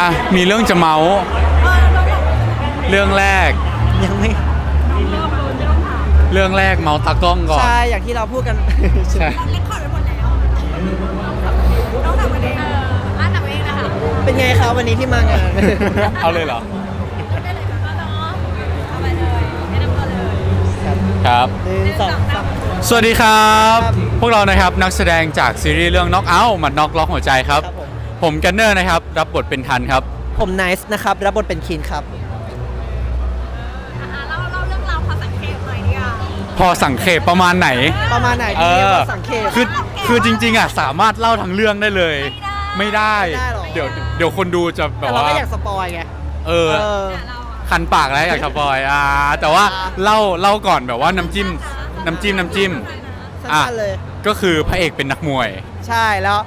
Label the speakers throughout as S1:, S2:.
S1: อะมีเรื่องจะเมาส์เรื่องแรก
S2: ยังไม่
S1: เรื่องแรกเมาส์ตากล้องก่อน
S2: ใช่อย่างที่เราพูดกัน
S1: ใช่
S3: เล่นคอร์ดไปหมดแล้วต้องทำกันเองเอออ่านทำเองนะคะ
S2: เป็นไงครับวันนี้ที่มางาน
S1: เอาเลยเหรอ
S3: ได้เลยค่ะเนาะเอาไปเลยแนะนำตัวเลย
S1: ครับ
S2: หนึ่งสองสาม
S1: สวัสดีครับ
S2: ครับ
S1: พวกเรานะครับนักแสดงจากซีรีส์เรื่อง Knock Out หมัดน็อกล็อกหัวใจครับ
S2: ครับ ผม
S1: ผมกันเนอร์นะครับ รับบทเป็นทันครับ
S2: ผมไนซ์นะครับ รับบทเป็นคีนครับ
S3: อ่าเล่าเล่าเรื่องราวความสังเกตหน่อยดีกว่า
S1: พอสังเขปประมาณไหน
S2: ประมาณไหน
S1: เอ
S2: ที่เรียก
S1: อ
S2: ว่าสังเกต
S1: คือคือจริง ๆอะสามารถเล่าทั้งเรื่องได้เลย ไม่ได้
S2: ไม่ได้หรอ
S1: เดี๋ยวเดี๋ยวคนดูจะแบ
S2: แต่
S1: บ
S2: เรา
S1: ว่า
S2: ก็อยากสปอยไง
S1: เออ
S2: เออ
S3: เราอะ
S1: คันปากแล้วอยากสปอยอ่าแต่ว่า
S2: อ่า
S1: เล่าเล่าก่อนแบบว่าน้ำจิ้ม น้ำจิ้มน้ำจิ้มอะ
S2: สั้นๆเลย
S1: ก็คือพระเอกเป็นนักมวย
S2: ใช่แล้ว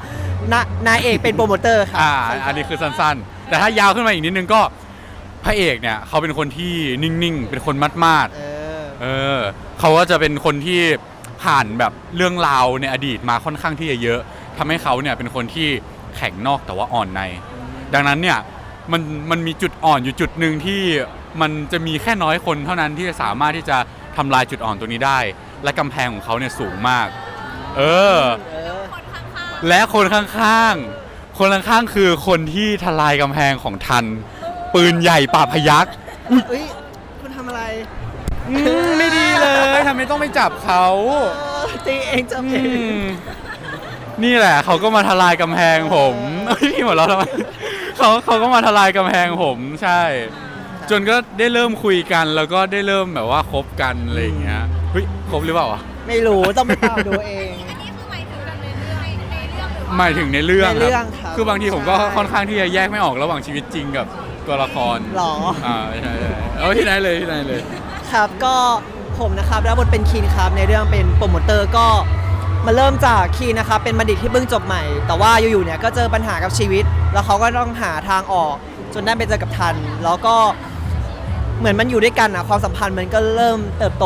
S2: นานายเอกเป็นโปรโมเตอร์ครับ
S1: อ่า อันนี้คือสั้นๆ แต่ถ้ายาวขึ้นมาอีกนิดนึงก็พระเอกเนี่ยเขาเป็นคนที่นิ่งๆ เป็นคนมัดมาด
S2: เออ
S1: ๆเออเขาก็จะเป็นคนที่ผ่านแบบเรื่องราวในอดีตมาค่อนข้างที่จะเยอะทำให้เขาเนี่ยเป็นคนที่แข็งนอกแต่ว่าอ่อนใน ดังนั้นเนี่ยมันมันมีจุดอ่อนอยู่จุดหนึ่งที่มันจะมีแค่น้อยคนเท่านั้นที่จะสามารถที่จะทำลายจุดอ่อนตัวนี้ได้ และกำแพงของเขาเนี่ยสูงมาก เออ
S2: เออ
S3: คนข้าง
S1: และคนข้างๆ คนข้างๆ คือคนที่ทลายกำแพงของทัน ปืนใหญ่ป่าบพยัก
S2: เฮ้ยคุณทำอะไร
S1: อืมไม่ดีเลยทำไมต้องไปจับเขา
S2: เออตีเองจะ
S1: อื
S2: เอง
S1: มนี่แหละ เขาก็มาทลายกำแพงผมเอ้ยพี่หมดแล้วทำไมเขาเขาก็มาทลายกำแพงผมใช่ จนก็ได้เริ่มคุยกัน แล้วก็ได้เริ่มแบบว่าคบกันอะไรอย่างเงี้ยเฮ้ยคบหรือเปล่าวะ
S2: ไม่รู้ต้องไปตามดูเอง
S3: หรือว่า
S1: หมายถึงในเรื่อง
S2: ในเรื่องครับ
S1: คือบางทีผมก็
S2: ใช่
S1: ค่อนข้างที่จะแยกไม่ออกระหว่างชีวิตจริงกับตัวละคร
S2: หรอ
S1: อ่าใช่ใช่เอาที่ไหนเลยที่ไหนเลย
S2: ครับก็ผมนะครับรับบทเป็นคีนครับในเรื่องเป็นโปรโมเตอร์ก็มาเริ่มจากคีนนะครับเป็นบัณฑิตที่เพิ่งจบใหม่ แต่ว่าอยู่ๆเนี่ยก็เจอปัญหากับชีวิต แล้วเขาก็ต้องหาทางออก จนได้ไปเจอกับทัน แล้วก็เหมือนมันอยู่ด้วยกันอะความสัมพันธ์มันก็เริ่มเติบโต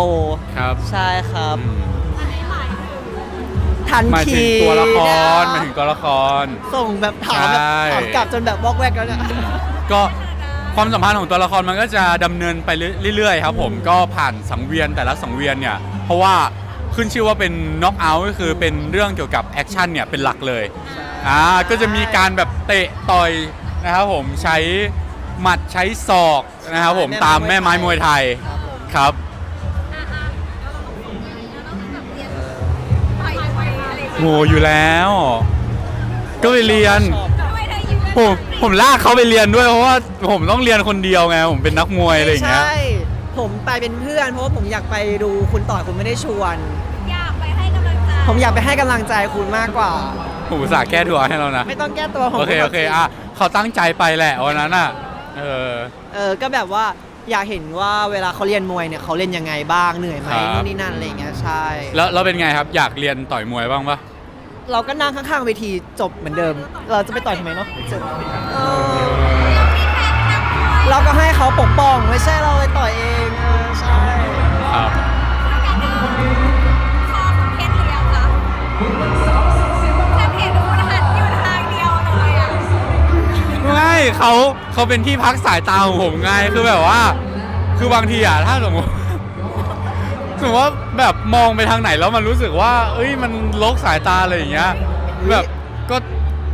S1: ครับ
S2: ใช่ครับ
S1: อืม
S3: อันนี้หมายถึง
S2: ทัน
S1: หมายถึ
S2: คี
S1: ง
S2: น
S1: ตัวละคร
S2: นะ
S1: หมายถึงตัวละคร
S2: ส่งแบบถามแบบ
S1: ใช่
S2: ถามกลับจนแบบวอกแวกแล้วเนี่ย
S1: ก็ความสัมพันธ์ของตัวละครมันก็จะดำเนินไปเรื่อยๆครับผมก็ผ่านสังเวียนแต่ละสังเวียนเนี่ยเพราะว่าขึ้นชื่อว่าเป็นน็อกเอาท์ก็คือเป็นเรื่องเกี่ยวกับแอคชั่นเนี่ยเป็นหลักเลยอ่าก็จะมีการแบบเตะต่อยนะครับผมใช้หมัดใช้ศอกนะครับผม
S2: แม่
S1: ตาม
S2: ไม้
S1: แม่ไม้ม
S2: ม
S1: ว
S2: วยย
S1: ไท
S2: ไท
S1: ย
S2: ย
S1: ครับ โห
S3: เงี้ย
S1: อยู่แล้ว ก็ไปเรียน
S2: ชอบ
S3: ทำไมได้ยิน
S1: ผมผมลากเขาไปเรียนด้วยเพราะว่าผมต้องเรียนคนเดียวไงผมเป็นนักมวยอะไรอย่างเงี้ย
S2: ใช่ผมไปเป็นเพื่อน เพราะว่าผมอยากไปดูคุณต่อยคุณไม่ได้ชวน
S3: อยากไปให้กำลังใจ
S2: ผมอยากไปให้กำลังใจคุณมากกว่า
S1: ผมอุตส่าห์แก้ตัวให้เรานะ
S2: ไม่ต้องแก้ตัวผม
S1: โอเค โอเค อะ เขาตั้งใจไปแหละวันนั้นอะ เออ
S2: เออ ก็แบบว่า อยากเห็นว่าเวลาเขาเรียนมวยเนี่ยเขาเล่นยังไงบ้างเหนื่อยไหม
S1: ครับ
S2: นู่นนี่นั่นอะไรอย่างเงี้ยใช่
S1: แล้วเราเป็นไงครับ อยากเรียนต่อยมวยบ้างปะ
S2: เราก็นั่งข้างๆเวทีจบเหมือนเดิม เราจะไปต่อยทำไมเนาะจบเออเราก็ให้เขาปกป้องไม่ใช่เราไปต่อยเองเออใช่
S1: ครับ
S3: เขา
S1: เขาเป็นที่พักสายตาของผมไงคือแบบว่า คือบางทีอะถ้าสมมติสมมติว่าแบบมองไปทางไหนแล้วมันรู้สึกว่า เอ้ยมันลกสายตาอะไรอย่างเงี้ยแบบก็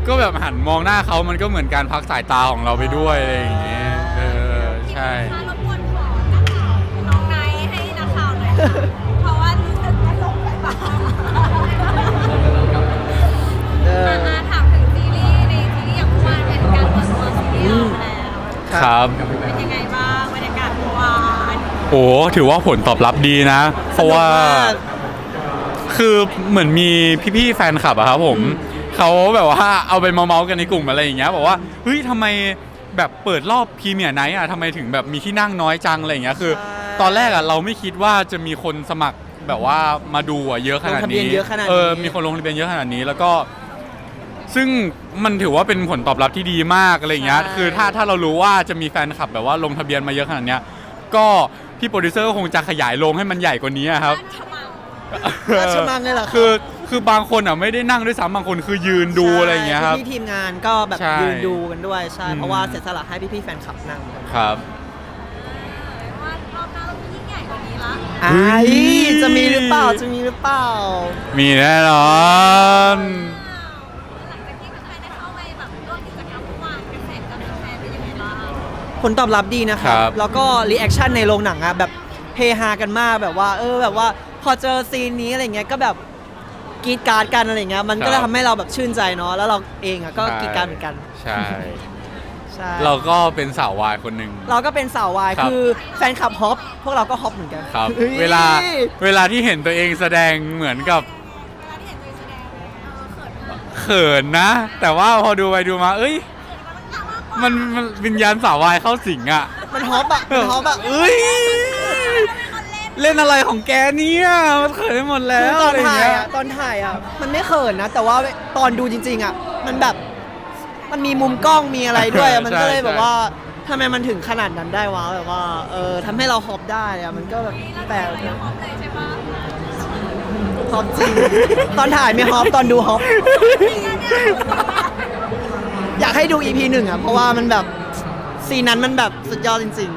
S1: ก็แบบหันมองหน้าเขามันก็เหมือนการพักสายตาของเราไปด้วยอะไรอย่างเงี้ยเออใช่
S3: มารบกวนขอนักข่าวน้องไนท์ให้นักข่าวหน่อยค่ะ
S1: ครับ
S3: เป็นยังไงบ้างบรรยากาศเมื่อวาน
S1: โอ้ถือว่าผลตอบรับดีนะ เพราะว่า
S2: สนุกมาก
S1: คือเหมือนมีพี่ๆแฟนคลับอะครับผมเขาแบบว่าเอาไปเมาส์ๆกันในกลุ่มอะไรอย่างเงี้ยบอกว่าเฮ้ยทำไมแบบเปิดรอบพรีเมียร์ไนท์อะทำไมถึงแบบมีที่นั่งน้อยจังอะไรอย่างเงี้ยคือ
S2: ใช่
S1: ตอนแรกอะเราไม่คิดว่าจะมีคนสมัครแบบว่ามาดูอะเยอะขนาด
S2: ลงทะเบีย
S1: นี้
S2: นเยอะขนาดนี้
S1: เออมีคนลงทะเบียนเยอะขนาดนี้แล้วก็ ซึ่งมันถือว่าเป็นผลตอบรับที่ดีมากอะไรอย่างเงี้ย
S2: ใช่
S1: คือถ้าถ้าเรารู้ว่าจะมีแฟนคลับแบบว่าลงทะเบียนมาเยอะขนาดเนี้ยก็พี่โปรดิวเซอร์ก็คงจะขยายโรงให้มันใหญ่กว่านี้อะครับ
S3: บ้านฉมัง
S2: ราชมังเลยเหรอครับ
S1: คือคือบางคนอะไม่ได้นั่งด้วยซ้ำบางคนคือยืนดูอะไรอย่างเงี้ยครับ
S2: พี่ๆทีมงานก็แบบ
S1: ใช่
S2: ยืนดูกันด้วยใช่
S1: อืม
S2: เพราะว่าเสียสละให้พี่ๆแฟนคลับนั่งกัน
S1: ครับ
S3: ว่ารอบหน้าต้องยิ่งใหญ่กว่านี้ละ
S2: ไอ้จะมีหรือเปล่าจะมีหรือเปล่า
S1: มีแน่นอน
S2: ผลตอบรับดีนะครั
S1: ครับบ
S2: แล้วก็รีแอคชั่นในโรงหนังอะแบบเฮฮากันมากแบบว่า เออแบบว่าพอเจอซีนนี้อะไรเงี้ยก็แบบกรีดกราร์ดกันอะไรเงี้ยมันก็จะทำให้เราแบบชื่นใจเนาะแล้วเราเองอะก็กรีดกราร์ดเหมือนกัน
S1: ใช่
S2: ใช่
S1: เราก็เป็นสาววายคนหนึ่ง
S2: เราก็เป็นสาววาย
S1: ครับ
S2: คือแฟนคลับฮอปพวกเราก็ฮอปเหมือนกัน
S1: ครับ
S2: ฮ้ย
S1: เวลาเวลาที่เห็นตัวเองแสดงเหมือนกับ
S3: เวลาที่เห็นตัวเองแสดงเออเขินไหม
S1: เขินนะ แต่ว่าพอดูไปดูมา เอ้ย
S3: เขิน มันต่างมากกว่า
S1: มันมันวิญญาณสาววายเข้าสิงอะ
S2: มันฮอปอะมันฮอปอะ
S1: เอ้ย
S3: เป็นคนเล่น
S1: เล่นอะไรของแกเนี่ยมันเขินไปหมดแล้
S2: คือ
S1: ว
S2: ตอน
S1: อะไร
S2: ถ่าย
S1: เงี้ย
S2: อะตอนถ่ายอะมันไม่เขินนะ แต่ว่าตอนดูจริง ๆอะมันแบบมันมีมุมกล้องมีอะไรด้วยอะมันก็เลยแบบว่าทำไมมันถึงขนาดนั้นได้วะแบบว่าเออทำให้เราฮอปได้อะมันก็แบบแปลก
S3: เรายังพร้อมเลยใช่ปะ
S2: ฮอปจริง ตอนถ่ายไม่ฮอปตอนดูฮอปอยาก ให้ดู EP หนึ่งอะเพราะว่ามันแบบซีนนั้นมันแบบสุดยอดจริง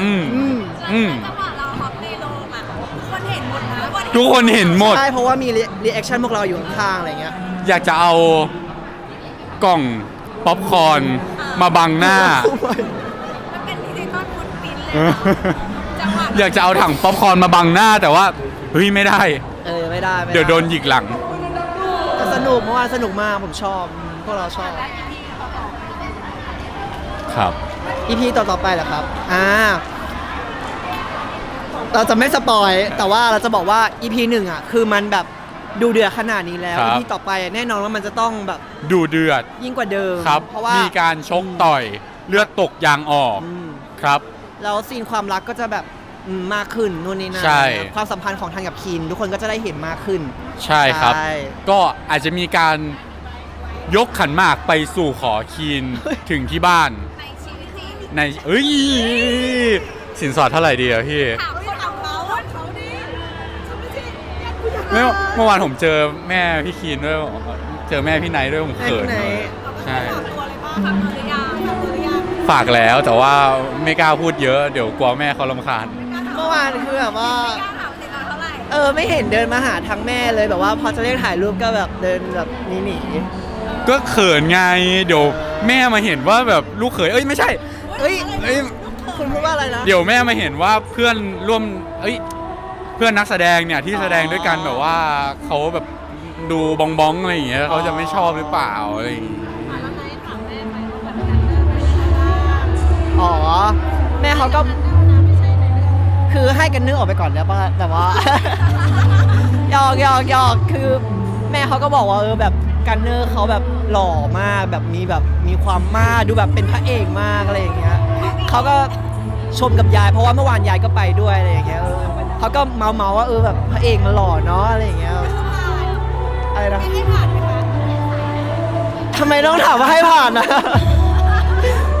S1: อืม
S2: ๆ อืม
S1: อืม
S3: จังหวะเราฮอปในโรงอะทุกคนเห็นหมดนะ
S1: ทุกคนเห็นหมด
S2: ใช่เพราะว่ามีรีแอคชั่นพวกเราอยู่ข้างๆอะไรเงี้ย
S1: อยากจะเอากล่องป๊อปคอร์นมาบังหน้า
S3: มันเป็นดิจิตอลฟุตปรินท์เลยอะจังหวะ
S1: อยากจะเอาถังป๊อปคอร์นมาบังหน้าแต่ว่าเฮ้ยไม่ได้
S2: เออไม่ได้ไม่ไเดี๋
S1: ยวโดนหยิกหลัง
S2: แต่สนุกเมื่อวานสนุกมากผมชอบอืมพวกเราชอบ
S1: ครับ
S2: EP ต่อต่อๆไปเหรอครับ อ่า เราจะไม่สปอย แต่ว่าเราจะบอกว่า EP หนึ่งอะ คือมันแบบดูเดือดขนาดนี้แล้ว
S1: ครับ
S2: EP ต่อไปแน่นอนว่ามันจะต้องแบบ
S1: ดูเดือด
S2: ยิ่งกว่าเดิม
S1: ครับ
S2: เพราะว่า
S1: มีการชกต่อยเลือดตกยางออก
S2: อืม
S1: ครับ
S2: แล้วซีนความรักก็จะแบบอืมมากขึ้นนู่นนี่นั่น
S1: ใช่
S2: ความสัมพันธ์ของทันกับคิน ทุกคนก็จะได้เห็นมากขึ้น
S1: ใช่ครับ
S2: ใช่
S1: ก็อาจจะมีการยกขันหมากไปสู่ขอคีนถึงที่บ้าน
S3: ในชีวิตจริง
S1: ในเอ้ยสินสอดเท่าไหร่ดีอะพี่
S3: ถามคนของเขาเขาดิฉันไม่ใช่ญาติผู้ใหญ่
S1: เมื่อเมื่อวานผมเจอแม่พี่คีนด้วย เจอแม่พี่ไนท์ด้วยผม
S2: แม่
S1: เขิน
S2: พี่ไนท์
S1: เลยใช่
S3: ถามตัวเลยว่าทำตัวหรือยังทำตัวหรือยัง
S1: ฝากแล้วแต่ว่าไม่กล้าพูดเยอะเดี๋ยวกลัวแม่เขาลำคาญ
S2: เมื่อวานคือแบบว่า
S3: ไม่กล้าถามสิเราเท่าไหร่
S2: เออไม่เห็นเดินมาหาทั้งแม่เลยแบบว่าพอจะเรียกถ่ายรูปก็แบบเดินแบบหนีหนี
S1: ก็เขินไงเดี๋ยวแม่มาเห็นว่าแบบลูกเขยเอ้ยไม่ใช่
S2: เฮ้ย
S1: เอ้ย
S2: คุณพูดว่าอะไรนะ
S1: เดี๋ยวแม่มาเห็นว่าเพื่อนร่วม เอ้ย เพื่อนนักแสดงเนี่ยที่แสดงด้วยกันแบบว่าเขาแบบดูบองบองๆอะไรอย่างเงี้ยเขาจะไม่ชอบหรือเปล่าอะไรอย่างงี้
S3: อะแล้วไนท์ถามแม่ไหมว่าแบบนั้นน่ะเป็นยังไงบ้าง
S2: อ๋อ แม่เขาก็
S3: ไม่ใช่ในเรื่อง
S2: คือให้กันนึกออกไปก่อนแล้วป่ะแต่ว่า หยอกหยอกหยอกคือ แม่เขาก็บอกว่าเออแบบกันเนอร์เขาแบบ หล่อมากแบบมีแบบมีความมากดูแบบเป็นพระเอกมากอะไรอย่างเงี้ยเขาก็ชมกับยาย เพราะว่าเมื่อวานยายก็ไปด้วยอะไรอย่างเงี้ยเออเขาก็เมาเมาๆว่าเออแบบพระเอกมันหล่อเนาะอะไรอย่างเงี้ย
S3: คือผ่าน
S2: อะไรนะ
S3: ไม่ให้ผ่านไหมคะ
S2: ทำไมต้องถามว่าให้ผ่านนะ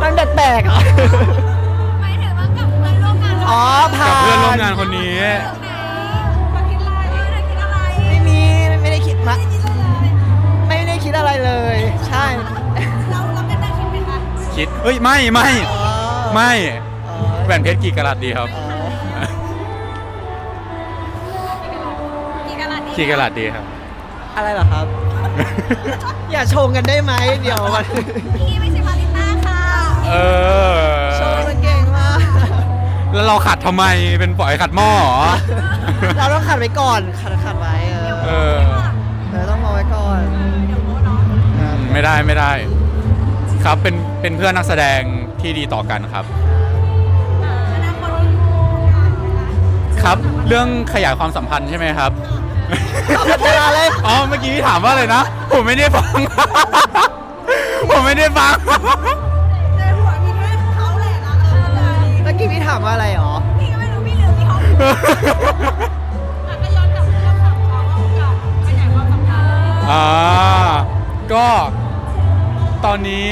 S2: มันแปลกๆอะ
S3: หมายถึงว่ากับเพื่อนร่วมงาน
S2: อ๋อผ่าน
S1: กับเพื่อนร่วมงานคนนี้
S3: เรื่องไห อะไรเลย
S2: ใช่
S3: เราเราเป็นนักคิดไหมคะ
S1: คิดเอ้ยไม่ไม่
S2: อ๋อ
S1: ไม่
S2: อ๋อ
S1: แหวนเพชรกี่กะรัตดีครับ
S2: อ๋อ
S3: กี่กะลัดดี
S1: กี่กะรัตดีครับ
S2: อะไรเหรอครับ อย่าชงกันได้ไหมเดี๋ยวมัน
S3: พี่ไม่ใช่มาริต้าค่ะ
S1: เออ
S2: ชงมันเก่งมาก
S1: แล้วเราขัดทำไมเป็นปล่อยขัดหม้อเหรอ
S2: เราต้องขัดไว้ก่อนขัดขัดไว้เออ
S1: เออ
S2: เอ
S1: ไม่ได้ไม่ได้ ครับเป็นเป็นเพื่อนนักแสดงที่ดีต่อกันครับ
S3: อ่าอนาคตมีงานไหมคะ
S1: ครับ เรื่องขยายความสัมพันธ์ใช่ไหมครับ
S2: ตอบแบบเวลาเลย
S1: อ๋อเมื่อกี้พี่ถามว่าอะไรนะ ผมไม่ได้ฟัง ผมไม่ได้ฟัง
S3: ในหัวมีแค่เขาแหละนะเออเลย
S2: เมื่อกี้พี่ถามว่าอะไรหรอ
S3: พี่ก็ไม่รู้พี่ลืมพี่เขาอะก็ย้อนกลับไปแล้วถามเขาว่าโอกาสขยายความสัมพันธ์
S1: อ่าก็ ตอนนี้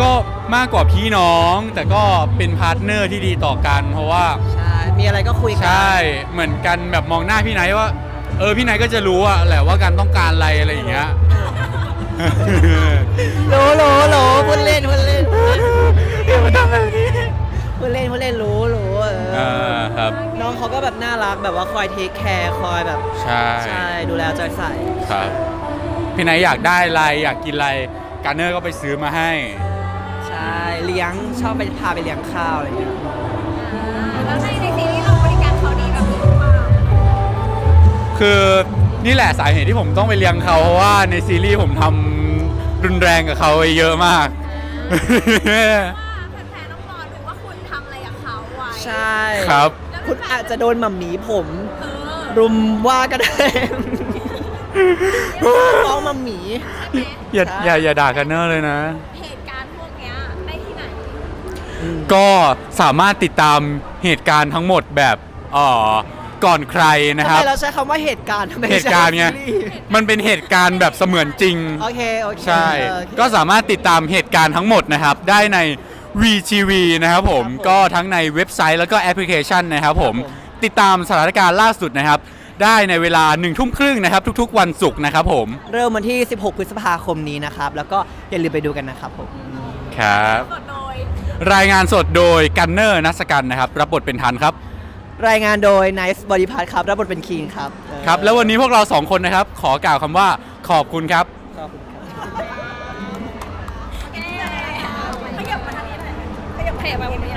S1: ก็มากกว่าพี่น้อง แต่ก็เป็นพาร์ทเนอร์ที่ดีต่อกัน เพราะว่า
S2: ใช่ มีอะไรก็คุยกั
S1: ใช่ เหมือนกันแบบมองหน้าพี่ไนท์ว่า เออพี่นายก็จะรู้อะแหละว่าการต้องการอะไรอะไรอย่างเงี้ย
S2: รู้รู้รู้พูดเล่นพูดเล่นอย่ามาทำแบบนี้พูดเล่นพูดเล่นรู้รู้เอ
S1: เอ
S2: อ
S1: อครับ
S2: น้องเขาก็แบบน่ารักแบบว่าคอยเทคแคร์คอยแบบ
S1: ใช่
S2: ใช่ดูแลเอาใจใส่
S1: ครับ พี่นายอยากได้อะไรอยากกินอะไร การเนอร์ก็ไปซื้อมาให้
S2: ใช่เลี้ยงชอบไปพาไปเลี้ยงข้าวอะไรอย่างเงี้ย
S3: แล้วในในซีรีส์เราบริการเขาดีแบบนี้หรือเปล่า
S1: คือนี่แหละสาเหตุที่ผมต้องไปเลี้ยงเขาเพราะว่าในซีรีส์ผมทำรุนแรงกับเขาไว้เยอะมาก
S3: ว่าแฟนๆต้องรอดูว่าคุณทำอะไรกับเขาไว้
S2: ใช่
S1: ครับ
S2: คุณอาจจะโดนหมัมหมีผม
S3: เออ
S2: รุมว่าก็ได้ฟ้องห มัมหมี
S3: ใช่ไหม
S1: อย่า
S2: ใช่
S1: อย่าอย่าด่ากันเนอร์เลยนะ
S3: เหตุการณ์พวกเนี้ยได้ที่ไหน
S1: ก็สามารถติดตามเหตุการณ์ทั้งหมดแบบเอ่อก่อนใครนะ
S2: ทำ
S1: ครับ
S2: ไมเราใช้คำว่าเหตุการณ์ทำไม
S1: เหตุการณ์ไง
S2: ใช้ซีส์
S1: มันเป็นเหตุการณ์แบบเสมือนจริง
S2: โอเค โอเค
S1: ใช่
S2: โอเค
S1: ก็สามารถติดตามเหตุการณ์ทั้งหมดนะครับ ได้ใน VTV นะครับผม
S2: ครับผม
S1: ก็ทั้งในเว็บไซต์แล้วก็แอปพลิเคชันนะครับผม
S2: ครับผม
S1: ติดตามสถานการณ์ล่าสุดนะครับ ได้ในเวลา1นึ่ทุ่มครึ่งนะครับ ทุกๆ วันศุกร์นะครับผม
S2: เริ่มวันที่ 16 พฤษภาคมนี้นะครับ แล้วก็อย่าลืมไปดูกันนะครับผม
S1: ครับ
S3: สดโดย
S1: รายงานสดโดยกันเนอร์นัสกันนะครับ รับบทเป็นทันครับ
S2: รายงานโดย Nice Body Part ครับ รับบทเป็นคีนครับเออ
S1: ครับ แล้ววันนี้พวกเราสองคนนะครับ ขอกล่าวคำว่าขอบคุณครับ
S2: ขอบคุณครับ
S3: ขยับมาทางนี้หน่อยขยับขยับมาอย่าให้ตกเฟรม